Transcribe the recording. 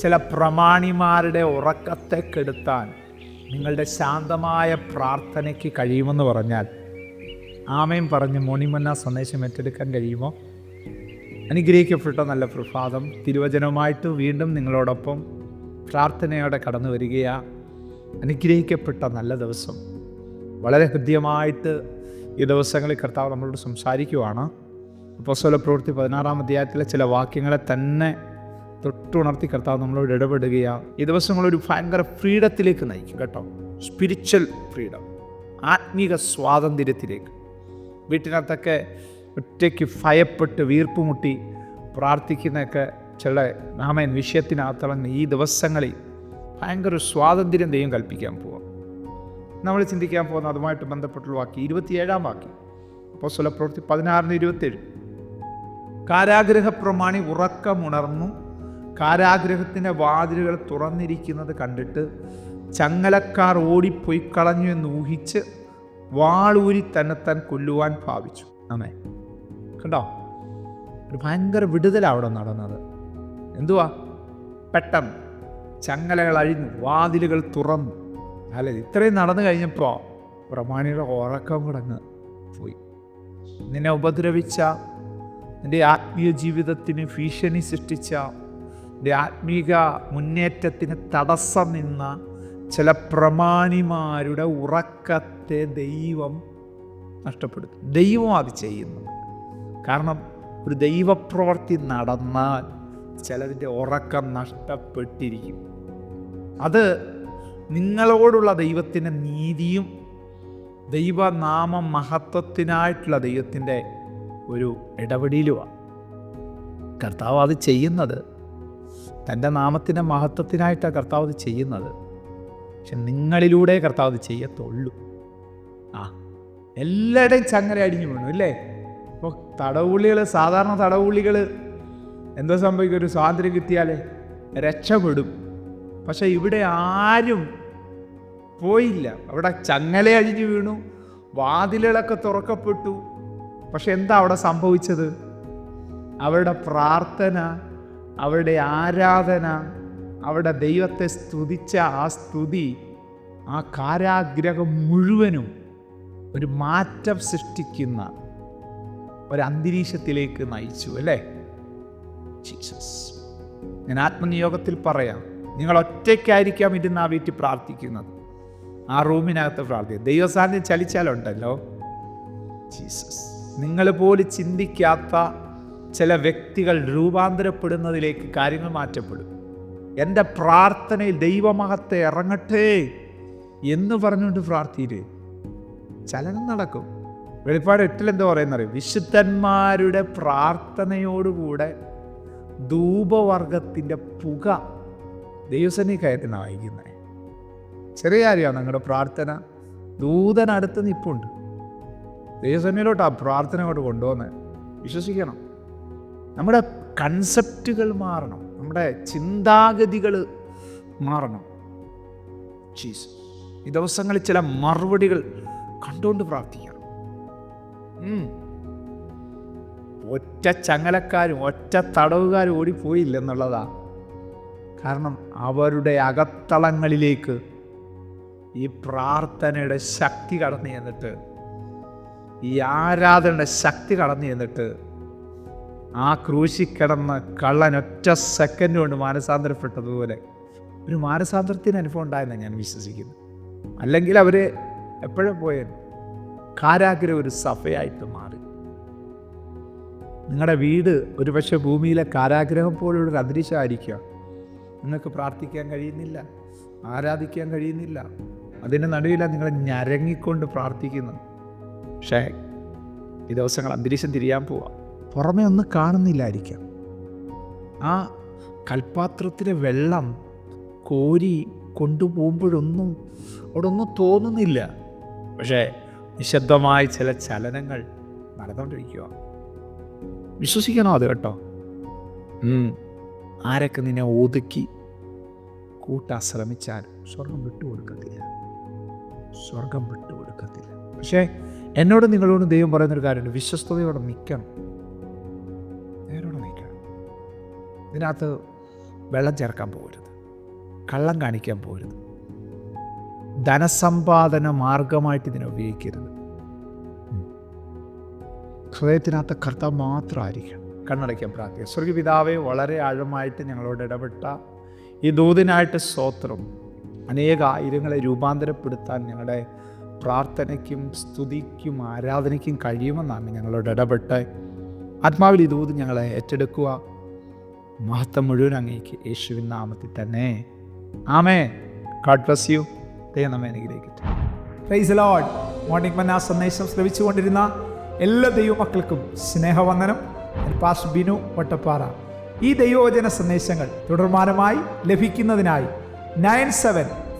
ചില പ്രമാണിമാരുടെ ഉറക്കത്തെ കെടുത്താൻ നിങ്ങളുടെ ശാന്തമായ പ്രാർത്ഥനയ്ക്ക് കഴിയുമെന്ന് പറഞ്ഞാൽ ആമയും പറഞ്ഞ് മോണിമന്ന സന്ദേശം ഏറ്റെടുക്കാൻ കഴിയുമോ? അനുഗ്രഹിക്കപ്പെട്ട നല്ല പ്രഭാതം തിരുവചനവുമായിട്ട് വീണ്ടും നിങ്ങളോടൊപ്പം പ്രാർത്ഥനയോടെ കടന്നു വരികയാ. അനുഗ്രഹിക്കപ്പെട്ട നല്ല ദിവസം. വളരെ ഹൃദ്യമായിട്ട് ഈ ദിവസങ്ങളിൽ കർത്താവ് നമ്മളോട് സംസാരിക്കുവാണ്. അപ്പോസ്തല പ്രവൃത്തി പതിനാറാം അധ്യായത്തിലെ ചില വാക്യങ്ങളെ തന്നെ തൊട്ടുണർത്തി കർത്താവ് നമ്മളോട് ഇടപെടുകയാണ് ഈ ദിവസങ്ങളൊരു ഭയങ്കര ഫ്രീഡത്തിലേക്ക് നയിക്കും കേട്ടോ. സ്പിരിച്വൽ ഫ്രീഡം ആത്മീക സ്വാതന്ത്ര്യത്തിലേക്ക്. വീട്ടിനകത്തൊക്കെ ഒറ്റയ്ക്ക് ഭയപ്പെട്ട് വീർപ്പുമുട്ടി പ്രാർത്ഥിക്കുന്നതൊക്കെ ചില നാമൻ വിഷയത്തിനകത്തിളങ്ങി ഈ ദിവസങ്ങളിൽ ഭയങ്കര സ്വാതന്ത്ര്യം ദൈവം കൽപ്പിക്കാൻ പോവാം. നമ്മൾ ചിന്തിക്കാൻ പോകുന്ന അതുമായിട്ട് ബന്ധപ്പെട്ടുള്ള വാക്യം ഇരുപത്തിയേഴാം വാക്യം. അപ്പോൾ സ്വല പ്രവൃത്തി പതിനാറിന് ഇരുപത്തേഴ് കാരാഗ്രഹ പ്രമാണി ഉറക്കമുണർന്നു. കാരാഗ്രഹത്തിന്റെ വാതിലുകൾ തുറന്നിരിക്കുന്നത് കണ്ടിട്ട് ചങ്ങലക്കാർ ഓടിപ്പോയി കളഞ്ഞു എന്ന് ഊഹിച്ച് വാളൂരി തന്നെ താൻ കൊല്ലുവാൻ ഭാവിച്ചു. അമ്മേ കണ്ടോ? ഒരു ഭയങ്കര വിടുതലാണ് അവിടെ നടന്നത്. എന്തുവാ? പെട്ടെന്ന് ചങ്ങലകൾ അഴിഞ്ഞു വാതിലുകൾ തുറന്നു. അല്ല ഇത്രയും നടന്നു കഴിഞ്ഞപ്പോൾ പ്രമാണിയുടെ ഉറക്കം കിടങ്ങ് പോയി. നിന്നെ ഉപദ്രവിച്ച നിന്റെ ആത്മീയ ജീവിതത്തിന് ഭീഷണി സൃഷ്ടിച്ച എന്റെ ആത്മീക മുന്നേറ്റത്തിന് തടസ്സം നിന്ന ചില പ്രമാണിമാരുടെ ഉറക്കത്തെ ദൈവം നഷ്ടപ്പെടുത്തും. ദൈവം അത് ചെയ്യുന്നു. കാരണം ഒരു ദൈവപ്രവർത്തി നടന്നാൽ ചിലതിന്റെ ഉറക്കം നഷ്ടപ്പെട്ടിരിക്കും. അത് നിങ്ങളോടുള്ള ദൈവത്തിന്റെ നീതിയും ദൈവനാമ മഹത്വത്തിനായിട്ടുള്ള ദൈവത്തിന്റെ ഒരു ഇടപെടലുമാണ് കർത്താവ് അത് ചെയ്യുന്നത്. തന്റെ നാമത്തിന്റെ മഹത്വത്തിനായിട്ടാണ് കർത്താവ് അത് ചെയ്യുന്നത്. പക്ഷെ നിങ്ങളിലൂടെ കർത്താവ് അത് ചെയ്യത്തുള്ളൂ. ആ എല്ലാവരുടെയും ചങ്ങല അടിഞ്ഞു വീണു അല്ലേ? ഇപ്പോൾ തടവുള്ളികൾ സാധാരണ തടവുള്ളികൾ എന്താ സംഭവിക്കും ഒരു സ്വാതന്ത്ര്യം കിട്ടിയാലേ രക്ഷപ്പെടും. പക്ഷെ ഇവിടെ ആരും പോയില്ല. അവിടെ ചങ്ങല അഴിഞ്ഞു വീണു വാതിലുകളൊക്കെ തുറക്കപ്പെട്ടു. പക്ഷെ എന്താ അവിടെ സംഭവിച്ചത്? അവരുടെ പ്രാർത്ഥന അവരുടെ ആരാധന അവരുടെ ദൈവത്തെ സ്തുതിച്ച ആ സ്തുതി ആ കാരാഗ്രഹം മുഴുവനും ഒരു മാറ്റം സൃഷ്ടിക്കുന്ന ഒരു അന്തരീക്ഷത്തിലേക്ക് നയിച്ചു അല്ലേ? ജീസസ്. ഞാൻ ആത്മനിയോഗത്തിൽ പറയാം നിങ്ങൾ ഒറ്റയ്ക്കായിരിക്കാം ഇരുന്ന് ആ വീട്ടിൽ പ്രാർത്ഥിക്കുന്നത്. ആ റൂമിനകത്ത് പ്രാർത്ഥിക്കുക. ദൈവസാന്നിധ്യം ചലിച്ചാലുണ്ടല്ലോ. ജീസസ്. നിങ്ങൾ പോലും ചിന്തിക്കാത്ത ചില വ്യക്തികൾ രൂപാന്തരപ്പെടുന്നതിലേക്ക് കാര്യങ്ങൾ മാറ്റപ്പെടും. എന്റെ പ്രാർത്ഥനയിൽ ദൈവമഹത്തെ ഇറങ്ങട്ടെ എന്ന് പറഞ്ഞുകൊണ്ട് പ്രാർത്ഥിയില്ലേ ചലനം നടക്കും. വെളിപ്പാട് എട്ടിൽ എന്താ പറയുന്നറിയോ? വിശുദ്ധന്മാരുടെ പ്രാർത്ഥനയോടുകൂടെ ധൂപവർഗത്തിന്റെ പുക ദൈവസനി കയറ്റുന്ന വായിക്കുന്നത് ചെറിയ കാര്യമാണ് നിങ്ങളുടെ പ്രാർത്ഥന. ദൂതനടുത്ത് നിപ്പുണ്ട്. ദൈവസന്നിലോട്ട് ആ പ്രാർത്ഥന അങ്ങോട്ട് കൊണ്ടുവന്ന് വിശ്വസിക്കണം. നമ്മുടെ കൺസെപ്റ്റുകൾ മാറണം. നമ്മുടെ ചിന്താഗതികൾ മാറണം. ചീസ് ഈ ദിവസങ്ങളിൽ ചില മറുപടികൾ കണ്ടുകൊണ്ട് പ്രാർത്ഥിക്കണം. ഒറ്റ ചങ്ങലക്കാരും ഒറ്റ തടവുകാരും ഓടിപ്പോയില്ല എന്നുള്ളതാ. കാരണം അവരുടെ അകത്തളങ്ങളിലേക്ക് ഈ പ്രാർത്ഥനയുടെ ശക്തി കടന്നു ചെന്നിട്ട് ഈ ആരാധനയുടെ ശക്തി കടന്നു ചെന്നിട്ട് ആ ക്രൂശി കള്ളൻ ഒറ്റ സെക്കൻഡ് കൊണ്ട് മാനസാന്തരപ്പെട്ടതുപോലെ ഒരു മാനസാന്തരത്തിന് അനുഭവം ഉണ്ടായെന്നാണ് ഞാൻ വിശ്വസിക്കുന്നു. അല്ലെങ്കിൽ അവർ എപ്പോഴും പോയ കാരാഗ്രഹം ഒരു സഭയായിട്ട് മാറി. നിങ്ങളുടെ വീട് ഒരുപക്ഷെ ഭൂമിയിലെ കാരാഗ്രഹം പോലുള്ളൊരു അന്തരീക്ഷമായിരിക്കുക നിങ്ങൾക്ക് പ്രാർത്ഥിക്കാൻ കഴിയുന്നില്ല ആരാധിക്കാൻ കഴിയുന്നില്ല. അതിന്റെ നടുവിലാണ് നിങ്ങൾ ഞരങ്ങിക്കൊണ്ട് പ്രാർത്ഥിക്കുന്നത്. പക്ഷേ ഈ ദിവസങ്ങൾ അന്തരീക്ഷം തിരിയാൻ പോവാം. പുറമേ ഒന്നും കാണുന്നില്ലായിരിക്കാം. ആ കൽപ്പാത്രത്തിലെ വെള്ളം കോരി കൊണ്ടുപോകുമ്പോഴൊന്നും അവിടെ ഒന്നും തോന്നുന്നില്ല. പക്ഷേ നിശബ്ദമായ ചില ചലനങ്ങൾ നടന്നുകൊണ്ടിരിക്കുക വിശ്വസിക്കണോ അത് കേട്ടോ. ആരൊക്കെ നിന്നെ ഒതുക്കി കൂട്ടാൻ ശ്രമിച്ചാലും സ്വർഗം വിട്ടുകൊടുക്കത്തില്ല. സ്വർഗം വിട്ടുകൊടുക്കത്തില്ല. പക്ഷേ എന്നോട് നിങ്ങളോട് ദൈവം പറയുന്നൊരു കാര്യമുണ്ട്. വിശ്വസ്തയോടെ നിൽക്കണം. നേരെ ഇതിനകത്ത് വെള്ളം ചേർക്കാൻ പോകരുത്. കള്ളം കാണിക്കാൻ പോകരുത്. ധനസമ്പാദന മാർഗമായിട്ട് ഇതിനെ ഉപയോഗിക്കരുത്. ഹൃദയത്തിനകത്ത് കർത്താവ് മാത്രമായിരിക്കണം. കണ്ണടയ്ക്കാൻ പ്രാർത്ഥിക്കുക. സ്വർഗപിതാവെ വളരെ ആഴമായിട്ട് ഞങ്ങളോട് ഇടപെട്ട ഈ ദൂതിനായിട്ട് സ്തോത്രം. അനേക ആയിരങ്ങളെ രൂപാന്തരപ്പെടുത്താൻ ഞങ്ങളുടെ പ്രാർത്ഥനയ്ക്കും സ്തുതിക്കും ആരാധനയ്ക്കും കഴിയുമെന്നാണ് ഞങ്ങളോട് ഇടപെട്ട് ആത്മാവിൽ ഇതുപോലും ഞങ്ങളെ ഏറ്റെടുക്കുക. മഹത്വം മുഴുവൻ അങ്ങേക്ക് യേശുവിൻ നാമത്തിൽ തന്നെ. ആമേ ഗാഡ് ബ്ലസ് യു ദൈവം അനുഗ്രഹിക്കട്ടെ. പ്രൈസ് ലോഡ് മോർണിംഗ് മന്ന സന്ദേശം ശ്രമിച്ചുകൊണ്ടിരുന്ന എല്ലാ ദൈവമക്കൾക്കും സ്നേഹവന്ദനം. പാസ് ബിനു വട്ടപ്പാറ. ഈ ദൈവവചന സന്ദേശങ്ങൾ തുടർമാനമായി ലഭിക്കുന്നതിനായി nine seven